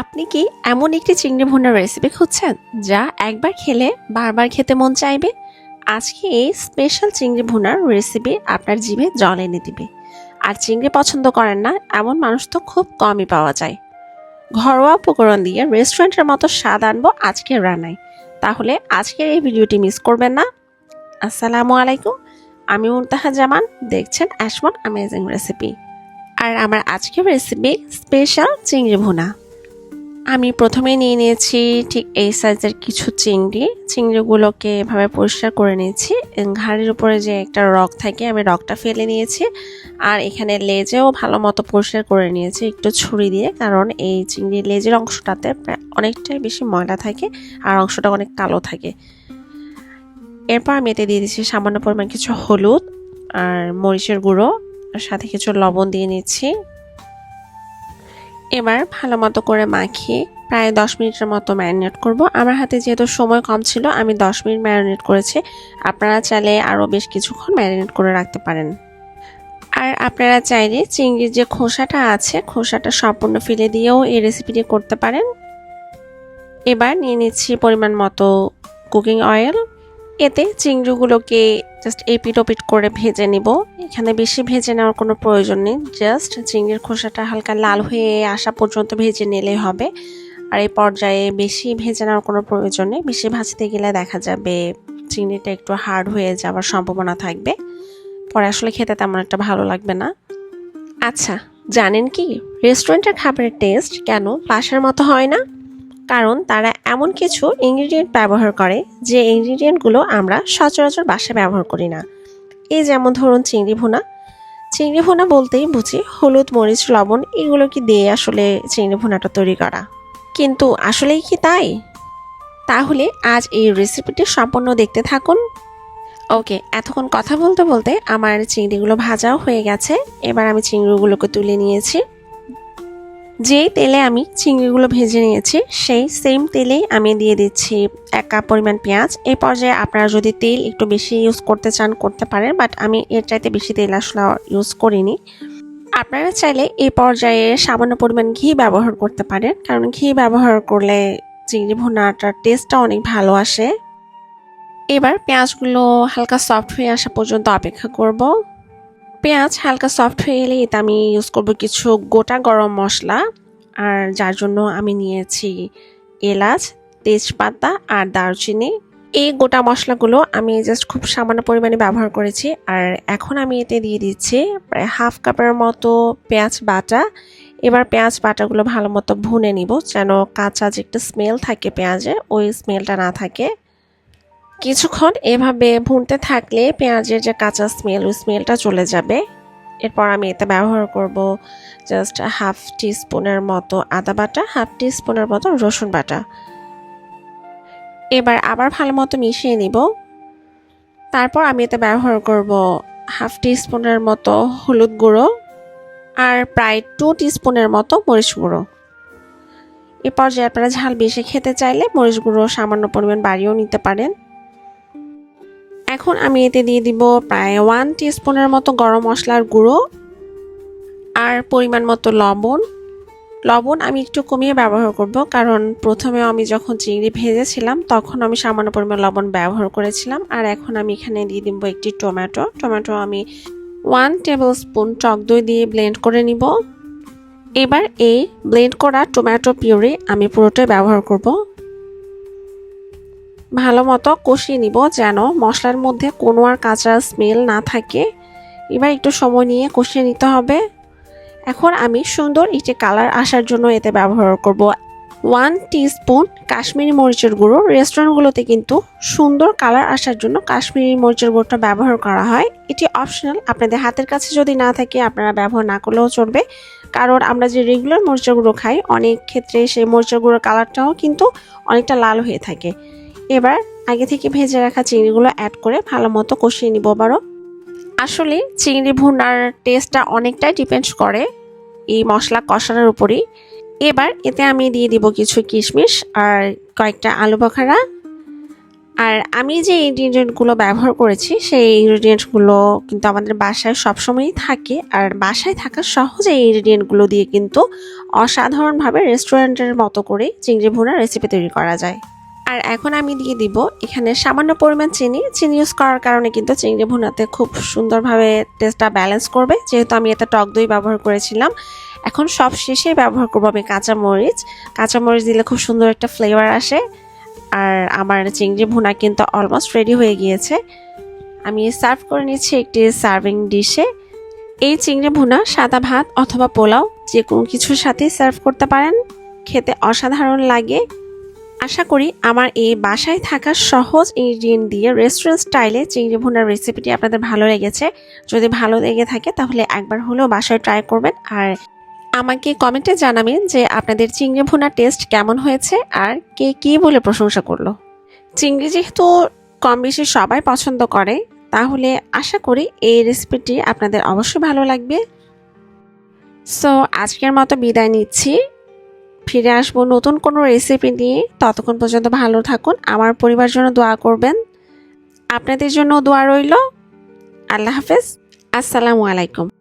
আপনি কি এমন একটি চিংড়ি ভুনার রেসিপি খুঁজছেন? যা একবার খেলে বারবার খেতে মন চাইবে? আজকে এই স্পেশাল চিংড়ি ভুনার রেসিপি আপনার জিভে জল এনে দিবে। আর চিংড়ি পছন্দ করেন না, এমন মানুষ তো খুব কমই পাওয়া যায়। ঘরোয়া উপকরণ দিয়ে রেস্টুরেন্টের মতো স্বাদ আনব আজকের রান্নায়। তাহলে আজকের এই ভিডিওটি মিস করবেন না। আসসালামু আলাইকুম, আমি মুনতাহা জামান, দেখছেন অ্যাশমন অ্যামেজিং রেসিপি আর আমার আজকের রেসিপি স্পেশাল চিংড়ি ভুনা। আমি প্রথমে নিয়ে নিয়েছি ঠিক এই সাইজের কিছু চিংড়ি। চিংড়িগুলোকে এভাবে পরিষ্কার করে নিয়েছি। ঘাড়ির উপরে যে একটা রক থাকে, আমি রকটা ফেলে নিয়েছি। আর এখানে লেজেও ভালো মতো পরিষ্কার করে নিয়েছি একটু ছুরি দিয়ে, কারণ এই চিংড়ির লেজের অংশটাতে প্রায় অনেকটাই বেশি ময়লা থাকে আর অংশটা অনেক কালো থাকে। এরপর আমি এতে দিয়ে দিচ্ছি সামান্য পরিমাণ কিছু হলুদ আর মরিচের গুঁড়ো সাথে কিছু লবণ দিয়ে নিচ্ছি। এবার ভালো মতো করে মাখিয়ে প্রায় দশ মিনিটের মতো ম্যারিনেট করব। আমার হাতে যেহেতু সময় কম ছিল, আমি দশ মিনিট ম্যারিনেট করেছি। আপনারা চাইলে আরও বেশ কিছুক্ষণ ম্যারিনেট করে রাখতে পারেন। আর আপনারা চাইলে চিংড়ির যে খোসাটা আছে, খোসাটা সম্পূর্ণ ফেলে দিয়েও এই রেসিপিটি করতে পারেন। এবার নিয়ে নিচ্ছি পরিমাণ মতো কুকিং অয়েল এতে চিংড়িগুলোকে জাস্ট এপিট ওপিট করে ভেজে নিব। এখানে বেশি ভেজে নেওয়ার কোনো প্রয়োজন নেই। জাস্ট চিংড়ির খোসাটা হালকা লাল হয়ে আসা পর্যন্ত ভেজে নিলেই হবে। আর এই পর্যায়ে বেশি ভেজে নেওয়ার কোনো প্রয়োজন নেই। বেশি ভাজতে গেলে দেখা যাবে চিংড়িটা একটু হার্ড হয়ে যাওয়ার সম্ভাবনা থাকবে। পরে আসলে খেতে তেমন একটা ভালো লাগবে না। আচ্ছা জানেন কি? রেস্টুরেন্টের খাবারের টেস্ট কেন বাসার মতো হয় না? কারণ তারা এমন কিছু ইনগ্রিডিয়েন্ট ব্যবহার করে যে ইনগ্রিডিয়েন্টগুলো আমরা সচরাচর বাসায় ব্যবহার করি না। এই যেমন ধরুন চিংড়ি ভুনা। চিংড়ি ভুনা বলতেই বুঝি হলুদ, মরিচ, লবণ এগুলো কি দিয়ে আসলে চিংড়ি ভুনাটা তৈরি করা? কিন্তু আসলেই কি তাই? তাহলে আজ এই রেসিপিটি সম্পূর্ণ দেখতে থাকুন। ওকে, এতক্ষণ কথা বলতে বলতে আমার চিংড়িগুলো ভাজাও হয়ে গেছে। এবার আমি চিংড়িগুলোকে তুলে নিয়েছি। যেই তেলে আমি চিংড়িগুলো ভেজে নিয়েছি, সেই সেম তেলেই আমি দিয়ে দিচ্ছি এক কাপ পরিমাণ পেঁয়াজ। এই পর্যায়ে আপনারা যদি তেল একটু বেশি ইউজ করতে চান, করতে পারেন বাট আমি এর চাইতে বেশি তেল আসলে ইউজ করিনি। আপনারা চাইলে এই পর্যায়ে সামান্য পরিমাণ ঘি ব্যবহার করতে পারেন, কারণ ঘি ব্যবহার করলে চিংড়ি ভুনাটার টেস্টটা অনেক ভালো আসে। এবার পেঁয়াজগুলো হালকা সফট হয়ে আসা পর্যন্ত অপেক্ষা করব। পেঁয়াজ হালকা সফট হয়ে এলে এতে আমি ইউজ করব কিছু গোটা গরম মশলা। আর যার জন্য আমি নিয়েছি এলাচ, তেজপাতা আর দারচিনি। এই গোটা মশলাগুলো আমি জাস্ট খুব সামান্য পরিমাণে ব্যবহার করেছি। আর এখন আমি এতে দিয়ে দিচ্ছি প্রায় হাফ কাপের মতো পেঁয়াজ বাটা। এবার পেঁয়াজ বাটাগুলো ভালো মতো ভুনে নিব যেন কাঁচা যে একটা স্মেল থাকে পেঁয়াজে, ওই স্মেলটা না থাকে। কিছুক্ষণ এভাবে ভুনতে থাকলে পেঁয়াজের যে কাঁচা স্মেল ওই স্মেলটা চলে যাবে। এরপর আমি এতে ব্যবহার করব জাস্ট হাফ স্পুনের মতো আদা বাটা হাফ স্পুনের মতো রসুন বাটা। এবার আবার ভালো মতো মিশিয়ে নিব। তারপর আমি এতে ব্যবহার করব হাফ স্পুনের মতো হলুদ গুঁড়ো আর প্রায় টু স্পুনের মতো মরিচ গুঁড়ো। এ পর্যায়ে আপনারা ঝাল বেশি খেতে চাইলে মরিচ গুঁড়ো সামান্য পরিমাণ বাড়িয়েও নিতে পারেন। এখন আমি এতে দিয়ে দিব প্রায় ওয়ান স্পুনের মতো গরম মশলার গুঁড়ো আর পরিমাণ মতো লবণ। লবণ আমি একটু কমিয়ে ব্যবহার করব কারণ প্রথমে আমি যখন চিংড়ি ভেজেছিলাম তখন আমি সামান্য পরিমাণ লবণ ব্যবহার করেছিলাম আর এখন আমি এখানে দিয়ে দিব একটি টমেটো। টমেটো আমি ওয়ান টেবিল স্পুন টক দই দিয়ে ব্লেন্ড করে নিব। এবার এই ব্লেন্ড করা টমেটো পিউরি আমি পুরোটাই ব্যবহার করব। ভালো মতো কষিয়ে নিব যেন মশলার মধ্যে কোনো আর কাঁচা স্মেল না থাকে। এবার একটু সময় নিয়ে কষিয়ে নিতে হবে। এখন আমি সুন্দর একটি কালার আসার জন্য এতে ব্যবহার করব ওয়ান স্পুন কাশ্মীরি মরিচের গুঁড়ো। রেস্টুরেন্টগুলোতে কিন্তু সুন্দর কালার আসার জন্য কাশ্মীরি মরিচের গুঁড়োটা ব্যবহার করা হয়। এটি অপশনাল আপনাদের হাতের কাছে যদি না থাকে আপনারা ব্যবহার না করলেও চলবে। কারণ আমরা যে রেগুলার মরিচের গুঁড়ো খাই, অনেক ক্ষেত্রে সেই মরিচের গুঁড়োর কালারটাও কিন্তু অনেকটা লাল হয়ে থাকে। এবার আগে থেকে ভেজে রাখা চিংড়িগুলো অ্যাড করে ভালো মতো কষিয়ে নিব আবারও। আসলে চিংড়ি ভুনার টেস্টটা অনেকটাই ডিপেন্ড করে এই মশলা কষানোর উপরই। এবার এতে আমি দিয়ে দিব কিছু কিশমিশ আর কয়েকটা আলু বখারা। আর আমি যে ইনগ্রিডিয়েন্টগুলো ব্যবহার করেছি, সেই ইনগ্রিডিয়েন্টগুলো কিন্তু আমাদের বাসায় সবসময়ই থাকে। আর বাসায় থাকা সহজ এই ইনগ্রিডিয়েন্টগুলো দিয়ে কিন্তু অসাধারণভাবে রেস্টুরেন্টের মতো করে চিংড়ি ভুনার রেসিপি তৈরি করা যায়। আর এখন আমি দিয়ে দিব এখানে সামান্য পরিমাণ চিনি। চিনি ইউজ করার কারণে কিন্তু চিংড়ি ভুনাতে খুব সুন্দরভাবে টেস্টটা ব্যালেন্স করবে। যেহেতু আমি এতে টক দই ব্যবহার করেছিলাম, এখন সব শেষে ব্যবহার করব আমি কাঁচামরিচ। কাঁচামরিচ দিলে খুব সুন্দর একটা ফ্লেভার আসে। আর আমার চিংড়ি ভুনা কিন্তু অলমোস্ট রেডি হয়ে গিয়েছে। আমি সার্ভ করে নিচ্ছি একটি সার্ভিং ডিশে এই চিংড়ি ভুনা, সাদা ভাত অথবা পোলাও যে কোনো কিছুর সাথেই সার্ভ করতে পারেন। খেতে অসাধারণ লাগে। আশা করি আমার এই বাসায় থাকা সহজ ইনগ্রিডিয়েন্ট দিয়ে রেস্টুরেন্ট স্টাইলে চিংড়ি ভুনার রেসিপিটি আপনাদের ভালো লেগেছে। যদি ভালো লেগে থাকে তাহলে একবার হলেও বাসায় ট্রাই করবেন আর আমাকে কমেন্টে জানাবেন যে আপনাদের চিংড়ি ভুনার টেস্ট কেমন হয়েছে আর কে কী বলে প্রশংসা করল। চিংড়ি যেহেতু কম বেশি সবাই পছন্দ করে, তাহলে আশা করি এই রেসিপিটি আপনাদের অবশ্যই ভালো লাগবে। সো আজকের মতো বিদায় নিচ্ছি। ফিরে আসব নতুন কোনো রেসিপি নিয়ে। ততক্ষণ পর্যন্ত ভালো থাকুন। আমার পরিবার জন্য দোয়া করবেন। আপনাদের জন্য দোয়া রইল। আল্লাহ হাফেজ। আসসালামু আলাইকুম।